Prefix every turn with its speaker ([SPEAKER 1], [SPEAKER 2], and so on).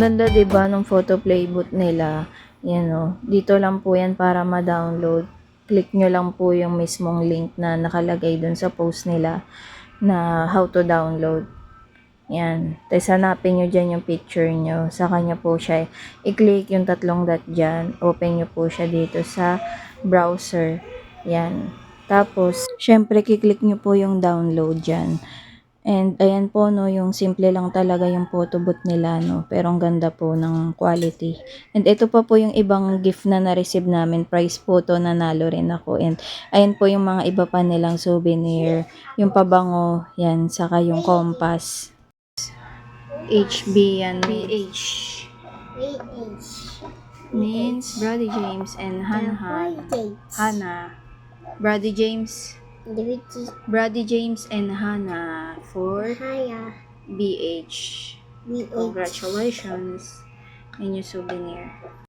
[SPEAKER 1] ganda 'di ba nung photo playbook nila. Yan o. Dito lang po yan para ma-download. Click nyo lang po yung mismong link na nakalagay dun sa post nila na how to download. Yan. Tapos hanapin nyo dyan yung picture nyo. Sa kanya po siya. I-click yung tatlong dot dyan. Open nyo po siya dito sa browser. Yan. Tapos, syempre, kiklik nyo po yung download dyan. And, ayan po, no, yung simple lang talaga yung photo booth nila, no. Pero ang ganda po ng quality. And ito pa po yung ibang gift na na-receive namin. Prize photo, nanalo rin ako. And, ayan po yung mga iba pa nilang souvenir. Yung pabango, yan, saka yung compass. HB yan. BH.
[SPEAKER 2] VH.
[SPEAKER 1] Means Brady James and Hannah. Hannah. Brady James. Brady James and Hannah for
[SPEAKER 2] Haya.
[SPEAKER 1] BH.
[SPEAKER 2] VH.
[SPEAKER 1] Congratulations. Yan yung souvenir.